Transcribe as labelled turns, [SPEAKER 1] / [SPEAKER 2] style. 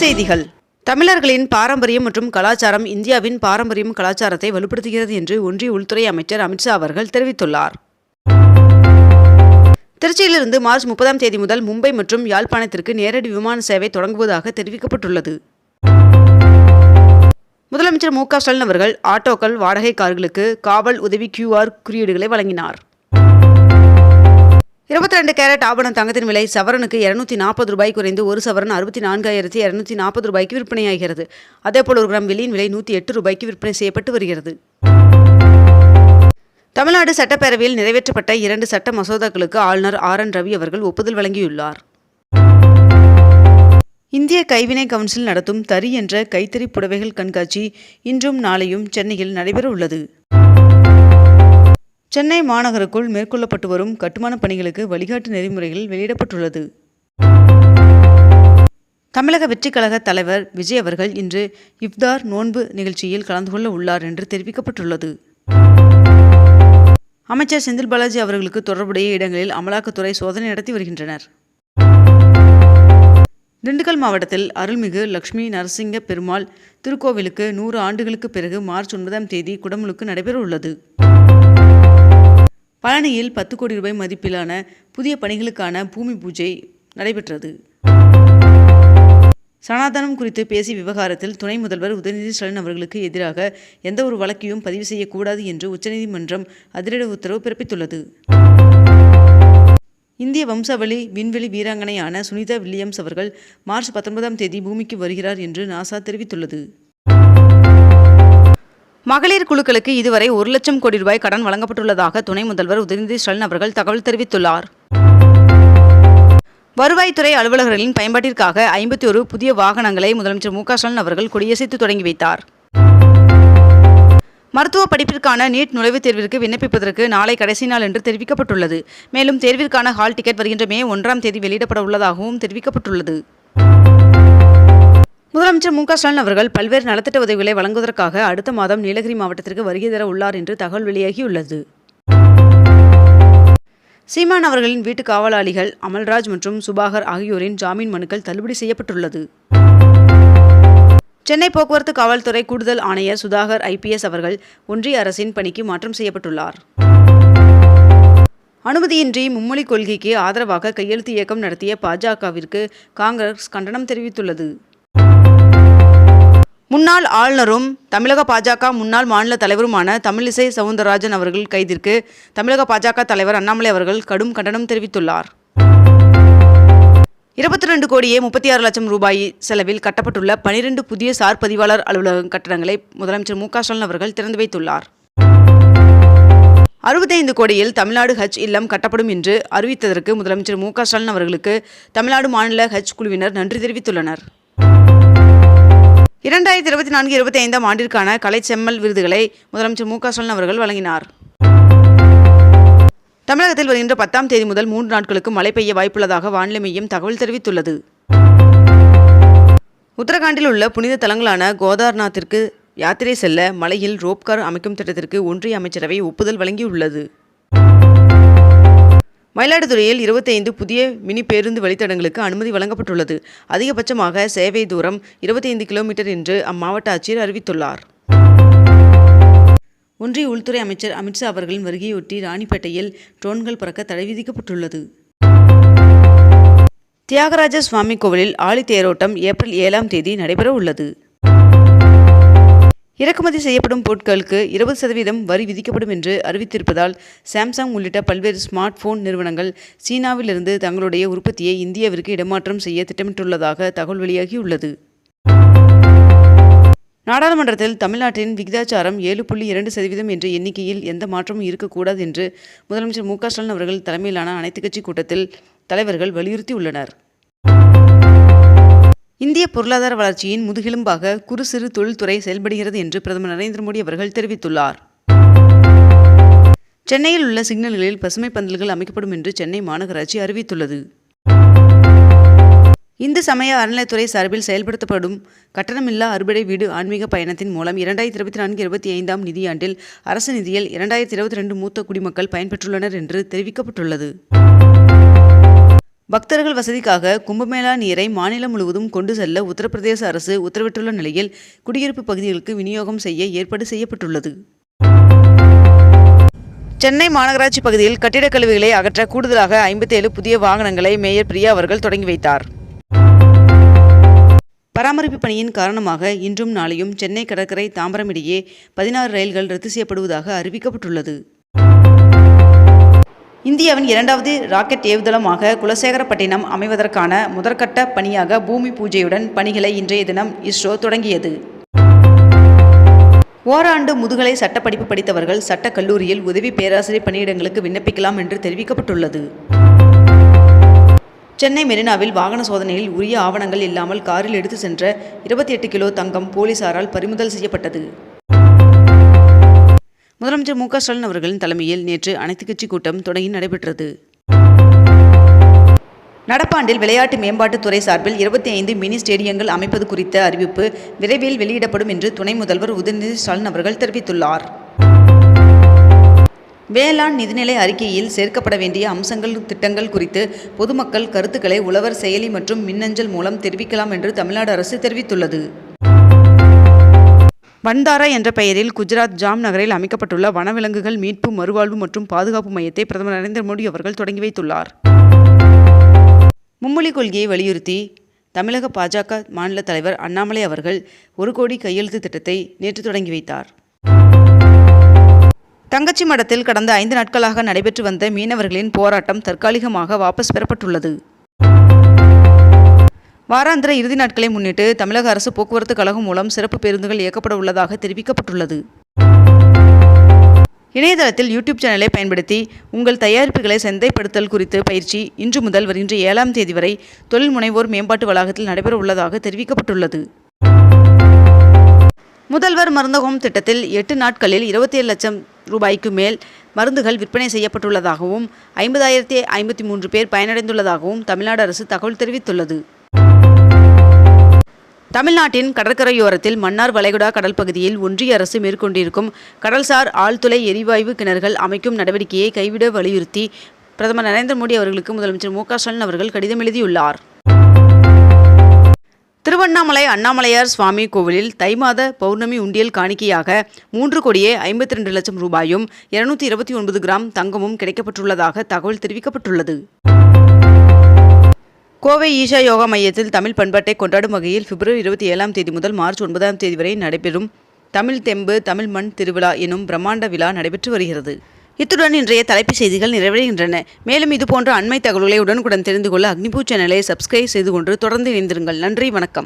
[SPEAKER 1] செய்திகள். தமிழர்களின் பாரம்பரியம் மற்றும் கலாச்சாரம் இந்தியாவின் பாரம்பரியம் கலாச்சாரத்தை வலுப்படுத்துகிறது என்று ஒன்றிய உள்துறை அமைச்சர் அமித்ஷா அவர்கள் தெரிவித்துள்ளார். திருச்சியிலிருந்து மார்ச் முப்பதாம் தேதி முதல் மும்பை மற்றும் யாழ்ப்பாணத்திற்கு நேரடி விமான சேவை தொடங்குவதாக தெரிவிக்கப்பட்டுள்ளது. முதலமைச்சர் மு க ஸ்டாலின் அவர்கள் ஆட்டோக்கள் வாடகை கார்களுக்கு காவல் உதவி கியூஆர் குறியீடுகளை வழங்கினார். இருபத்தி ரெண்டு கேரட் ஆபண தங்கத்தின் விலை சவரனுக்கு இருநூத்தி நாற்பது ரூபாய் குறைந்து ஒரு சவரன் அறுபத்தி நான்காயிரத்தி இருநூத்தி நாற்பது ரூபாய்க்கு விற்பனையாகிறது. அதேபோல் ஒரு கிராம் வெள்ளியின் விலை நூற்றி எட்டு ரூபாய்க்கு விற்பனை செய்யப்பட்டு வருகிறது. தமிழ்நாடு சட்டப்பேரவையில் நிறைவேற்றப்பட்ட இரண்டு சட்ட மசோதாக்களுக்கு ஆளுநர் ஆர் என் ரவி அவர்கள் ஒப்புதல் வழங்கியுள்ளார். இந்திய கைவினை கவுன்சில் நடத்தும் தறி என்ற கைத்தறி புடவைகள் கண்காட்சி இன்றும் நாளையும் சென்னையில் நடைபெற உள்ளது சென்னை மாநகருக்குள் மேற்கொள்ளப்பட்டு வரும் கட்டுமானப் பணிகளுக்கு வழிகாட்டு நெறிமுறைகள் வெளியிடப்பட்டுள்ளது. தமிழக வெற்றிக்கழக தலைவர் விஜய் அவர்கள் இன்று இஃப்தார் நோன்பு நிகழ்ச்சியில் கலந்து கொள்ள உள்ளார் என்று தெரிவிக்கப்பட்டுள்ளது. அமைச்சர் செந்தில் பாலாஜி அவர்களுக்கு தொடர்புடைய இடங்களில் அமலாக்கத்துறை சோதனை நடத்தி வருகின்றனர். திண்டுக்கல் மாவட்டத்தில் அருள்மிகு லக்ஷ்மி நரசிங்க பெருமாள் திருக்கோவிலுக்கு நூறு ஆண்டுகளுக்கு பிறகு மார்ச் ஒன்பதாம் தேதி குடமுழுக்கு நடைபெற உள்ளது பழனியில் பத்து கோடி ரூபாய் மதிப்பிலான புதிய பணிகளுக்கான பூமி பூஜை நடைபெற்றது. சனாதனம் குறித்து பேசிய விவகாரத்தில் துணை முதல்வர் உதயநிதி ஸ்டாலின் அவர்களுக்கு எதிராக எந்த ஒரு வழக்கையும் பதிவு செய்யக்கூடாது என்று உச்சநீதிமன்றம் அதிரடி உத்தரவு பிறப்பித்துள்ளது. இந்திய வம்சாவளி விண்வெளி வீராங்கனையான சுனிதா வில்லியம்ஸ் அவர்கள் மார்ச் பத்தொன்பதாம் தேதி பூமிக்கு வருகிறார் என்று நாசா தெரிவித்துள்ளது. மகளிர் குழுக்களுக்கு இதுவரை ஒரு லட்சம் கோடி ரூபாய் கடன் வழங்கப்பட்டுள்ளதாக துணை முதல்வர் உதயநிதி ஸ்டாலின் அவர்கள் தகவல் தெரிவித்துள்ளார். வருவாய்த்துறை அலுவலர்களின் பயன்பாட்டிற்காக ஐம்பத்தி ஒரு புதிய வாகனங்களை முதலமைச்சர் மு க ஸ்டாலின் அவர்கள் கொடியசைத்து தொடங்கி வைத்தார். மருத்துவ படிப்பிற்கான நீட் நுழைவுத் தேர்விற்கு விண்ணப்பிப்பதற்கு நாளை கடைசி நாள் என்று தெரிவிக்கப்பட்டுள்ளது. மேலும் தேர்விற்கான ஹால் டிக்கெட் வருகின்ற மே ஒன்றாம் தேதி வெளியிடப்பட உள்ளதாகவும் தெரிவிக்கப்பட்டுள்ளது. முதலமைச்சர் மு க ஸ்டாலின் அவர்கள் பல்வேறு நலத்திட்ட உதவிகளை வழங்குவதற்காக அடுத்த மாதம் நீலகிரி மாவட்டத்திற்கு வருகை தர உள்ளார் என்று தகவல் வெளியாகியுள்ளது. சீமான் அவர்களின் வீட்டு காவலாளிகள் அமல்ராஜ் மற்றும் சுபாகர் ஆகியோரின் ஜாமீன் மனுக்கள் தள்ளுபடி செய்யப்பட்டுள்ளது. சென்னை போக்குவரத்து காவல்துறை கூடுதல் ஆணையர் சுதாகர் ஐபிஎஸ் அவர்கள் ஒன்றிய அரசின் பணிக்கு மாற்றம் செய்யப்பட்டுள்ளார். அனுமதியின்றி மும்மொழி கொள்கைக்கு ஆதரவாக கையெழுத்து இயக்கம் நடத்திய பாஜகவிற்கு காங்கிரஸ் கண்டனம் தெரிவித்துள்ளது. முன்னாள் ஆளுநரும் தமிழக பாஜக முன்னாள் மாநில தலைவருமான தமிழிசை சவுந்தரராஜன் அவர்கள் கைதிற்கு தமிழக பாஜக தலைவர் அண்ணாமலை அவர்கள் கடும் கண்டனம் தெரிவித்துள்ளார். இருபத்தி ரெண்டு கோடியே முப்பத்தி ஆறு லட்சம் ரூபாய் செலவில் கட்டப்பட்டுள்ள பனிரெண்டு புதிய சார் பதிவாளர் அலுவலக கட்டடங்களை முதலமைச்சர் மு க ஸ்டாலின் அவர்கள் திறந்து வைத்துள்ளார். அறுபத்தைந்து கோடியில் தமிழ்நாடு ஹஜ் இல்லம் கட்டப்படும் என்று அறிவித்ததற்கு முதலமைச்சர் மு க ஸ்டாலின் அவர்களுக்கு தமிழ்நாடு மாநில ஹஜ் குழுவினர் நன்றி தெரிவித்துள்ளனர். இரண்டாயிரத்தி இருபத்தி நான்கு இருபத்தி ஐந்தாம் ஆண்டிற்கான கலை செம்மல் விருதுகளை முதலமைச்சர் மு க ஸ்டாலின் அவர்கள் வழங்கினார். தமிழகத்தில் வருகின்ற பத்தாம் தேதி முதல் மூன்று நாட்களுக்கு மழை பெய்ய வாய்ப்புள்ளதாக வானிலை மையம் தகவல் தெரிவித்துள்ளது. உத்தரகாண்டில் உள்ள புனித தலங்களான கோதார்நாத்திற்கு யாத்திரை செல்ல மலையில் ரோப்கார் அமைக்கும் திட்டத்திற்கு ஒன்றிய அமைச்சரவை ஒப்புதல் வழங்கியுள்ளது. மயிலாடுதுறையில் இருபத்தைந்து புதிய மினி பேருந்து வழித்தடங்களுக்கு அனுமதி வழங்கப்பட்டுள்ளது. அதிகபட்சமாக சேவை தூரம் இருபத்தைந்து கிலோமீட்டர் என்று அம்மாவட்ட ஆட்சியர் அறிவித்துள்ளார். ஒன்றிய உள்துறை அமைச்சர் அமித்ஷா அவர்களின் வருகையொட்டி ராணிப்பேட்டையில் ட்ரோன்கள் பறக்க தடை விதிக்கப்பட்டுள்ளது. தியாகராஜ சுவாமி கோவிலில் ஆழித்தேரோட்டம் ஏப்ரல் ஏழாம் தேதி நடைபெற உள்ளது இறக்குமதி செய்யப்படும் பொருட்களுக்கு இருபது சதவீதம் வரி விதிக்கப்படும் என்று அறிவித்திருப்பதால் சாம்சங் உள்ளிட்ட பல்வேறு ஸ்மார்ட் போன் நிறுவனங்கள் சீனாவிலிருந்து தங்களுடைய உற்பத்தியை இந்தியாவிற்கு இடமாற்றம் செய்ய திட்டமிட்டுள்ளதாக தகவல் வெளியாகியுள்ளது. நாடாளுமன்றத்தில் தமிழ்நாட்டின் விகிதாச்சாரம் ஏழு புள்ளி இரண்டு சதவீதம் என்ற எண்ணிக்கையில் எந்த மாற்றமும் இருக்கக்கூடாது என்று முதலமைச்சர் மு க ஸ்டாலின் அவர்கள் தலைமையிலான அனைத்துக் கட்சி கூட்டத்தில் தலைவர்கள் வலியுறுத்தியுள்ளனர். இந்திய பொருளாதார வளர்ச்சியின் முதுகெலும்பாக குறு சிறு தொழில்துறை செயல்படுகிறது என்று பிரதமர் நரேந்திர மோடி அவர்கள் தெரிவித்துள்ளார். சென்னையில் உள்ள சிக்னல்களில் பசுமை பந்தல்கள் அமைக்கப்படும் என்று சென்னை மாநகராட்சி அறிவித்துள்ளது. இந்து சமய அறநிலைத்துறை சார்பில் செயல்படுத்தப்படும் கட்டணமில்லா அறுபடை வீடு ஆன்மீக பயணத்தின் மூலம் இரண்டாயிரத்தி இருபத்தி நான்கு இருபத்தி ஐந்தாம் நிதியாண்டில் அரசு நிதியில் இரண்டாயிரத்தி இருபத்தி ரெண்டு மூத்த குடிமக்கள் பயன்பெற்றுள்ளனர் என்று தெரிவிக்கப்பட்டுள்ளது. பக்தர்கள் வசதிக்காக கும்பமேளா நீரை மாநிலம் முழுவதும் கொண்டு செல்ல உத்தரப்பிரதேச அரசு உத்தரவிட்டுள்ள நிலையில் குடியிருப்பு பகுதிகளுக்கு விநியோகம் செய்ய ஏற்பாடு செய்யப்பட்டுள்ளது. சென்னை மாநகராட்சி பகுதியில் கட்டிடக் கழிவுகளை அகற்ற கூடுதலாக ஐம்பத்தேழு புதிய வாகனங்களை மேயர் பிரியா அவர்கள் தொடங்கி வைத்தார். பராமரிப்பு பணியின் காரணமாக இன்றும் நாளையும் சென்னை கடற்கரை தாம்பரம் இடையே பதினாறு ரயில்கள் ரத்து செய்யப்படுவதாக அறிவிக்கப்பட்டுள்ளது. இந்தியாவின் இரண்டாவது ராக்கெட் ஏவுதளமாக குலசேகரப்பட்டினம் அமைவதற்கான முதற்கட்ட பணியாக பூமி பூஜையுடன் பணிகளை இன்றைய தினம் இஸ்ரோ தொடங்கியது. ஓராண்டு முதுகலை சட்டப்படிப்பு படித்தவர்கள் சட்ட கல்லூரியில் உதவி பேராசிரியர் பணியிடங்களுக்கு விண்ணப்பிக்கலாம் என்று தெரிவிக்கப்பட்டுள்ளது. சென்னை மெரினாவில் வாகன சோதனையில் உரிய ஆவணங்கள் இல்லாமல் காரில் எடுத்து சென்ற இருபத்தி எட்டு கிலோ தங்கம் போலீசாரால் பறிமுதல் செய்யப்பட்டது. முதலமைச்சர் மு க ஸ்டாலின் அவர்களின் தலைமையில் நேற்று அனைத்துக் கட்சி கூட்டம் தொடங்கி நடைபெற்றது. நடப்பாண்டில் விளையாட்டு மேம்பாட்டுத்துறை சார்பில் இருபத்தி ஐந்து மினி ஸ்டேடியங்கள் அமைப்பது குறித்த அறிவிப்பு விரைவில் வெளியிடப்படும் என்று துணை முதல்வர் உதயநிதி ஸ்டாலின் அவர்கள் தெரிவித்துள்ளார். வேளாண் நிதிநிலை அறிக்கையில் சேர்க்கப்பட வேண்டிய அம்சங்கள் திட்டங்கள் குறித்து பொதுமக்கள் கருத்துக்களை உழவர் செயலி மற்றும் மின்னஞ்சல் மூலம் தெரிவிக்கலாம் என்று தமிழ்நாடு அரசு தெரிவித்துள்ளது. பண்டாரா என்ற பெயரில் குஜராத் ஜாம் நகரில் அமைக்கப்பட்டுள்ள வனவிலங்குகள் மீட்பு மறுவாழ்வு மற்றும் பாதுகாப்பு மையத்தை பிரதமர் நரேந்திர மோடி அவர்கள் தொடங்கி வைத்துள்ளார். மும்மொழி கொள்கையை வலியுறுத்தி தமிழக பாஜக மாநில தலைவர் அண்ணாமலை அவர்கள் ஒரு கோடி கையெழுத்து திட்டத்தை நேற்று தொடங்கி வைத்தார். தங்கச்சி மடத்தில் கடந்த ஐந்து நாட்களாக நடைபெற்று வந்த மீனவர்களின் போராட்டம் தற்காலிகமாக வாபஸ் பெறப்பட்டுள்ளது. வாராந்திர இறுதி நாட்களை முன்னிட்டு தமிழக அரசு போக்குவரத்து கழகம் மூலம் சிறப்பு பேருந்துகள் இயக்கப்பட உள்ளதாக தெரிவிக்கப்பட்டுள்ளது. இணையதளத்தில் யூடியூப் சேனலை பயன்படுத்தி உங்கள் தயாரிப்புகளை சந்தைப்படுத்தல் குறித்து பயிற்சி இன்று முதல் வருகின்ற ஏழாம் தேதி வரை தொழில் முனைவோர் மேம்பாட்டு வளாகத்தில் நடைபெற உள்ளதாக தெரிவிக்கப்பட்டுள்ளது. முதல்வர் மருந்தகம் திட்டத்தில் எட்டு நாட்களில் இருபத்தி ஏழு லட்சம் ரூபாய்க்கு மேல் மருந்துகள் விற்பனை செய்யப்பட்டுள்ளதாகவும் ஐம்பதாயிரத்தி ஐம்பத்தி மூன்று பேர் பயனடைந்துள்ளதாகவும் தமிழ்நாடு அரசு தகவல் தெரிவித்துள்ளது. தமிழ்நாட்டின் கடற்கரையோரத்தில் மன்னார் வளைகுடா கடல் பகுதியில் ஒன்றிய அரசு மேற்கொண்டிருக்கும் கடல்சார் ஆழ்துளை எரிவாயு கிணறுகள் அமைக்கும் நடவடிக்கையை கைவிட வலியுறுத்தி பிரதமர் நரேந்திர மோடி அவர்களுக்கு முதலமைச்சர் மு ஸ்டாலின் அவர்கள் கடிதம் எழுதியுள்ளார். திருவண்ணாமலை அண்ணாமலையார் சுவாமி கோவிலில் தை மாத பௌர்ணமி உண்டியல் காணிக்கையாக மூன்று கோடியே ஐம்பத்தி ரெண்டு லட்சம் ரூபாயும் இருநூத்தி இருபத்தி ஒன்பது கிராம் தங்கமும் கிடைக்கப்பட்டுள்ளதாக தகவல் தெரிவிக்கப்பட்டுள்ளது. கோவை ஈஷா யோகா மையத்தில் தமிழ் பண்பாட்டை கொண்டாடும் வகையில் பிப்ரவரி இருபத்தி ஏழாம் தேதி முதல் மார்ச் ஒன்பதாம் தேதி வரை நடைபெறும் தமிழ் தெம்பு தமிழ் மண் திருவிழா எனும் பிரம்மாண்ட விழா நடைபெற்று வருகிறது. இத்துடன் இன்றைய தலைப்புச் செய்திகள் நிறைவடைகின்றன. மேலும் இதுபோன்ற அண்மை தகவல்களை உடனுக்குடன் தெரிந்து கொள்ள அக்னிபூ சேனலை சப்ஸ்கிரைப் செய்து கொண்டு தொடர்ந்து இணைந்திருங்கள். நன்றி வணக்கம்.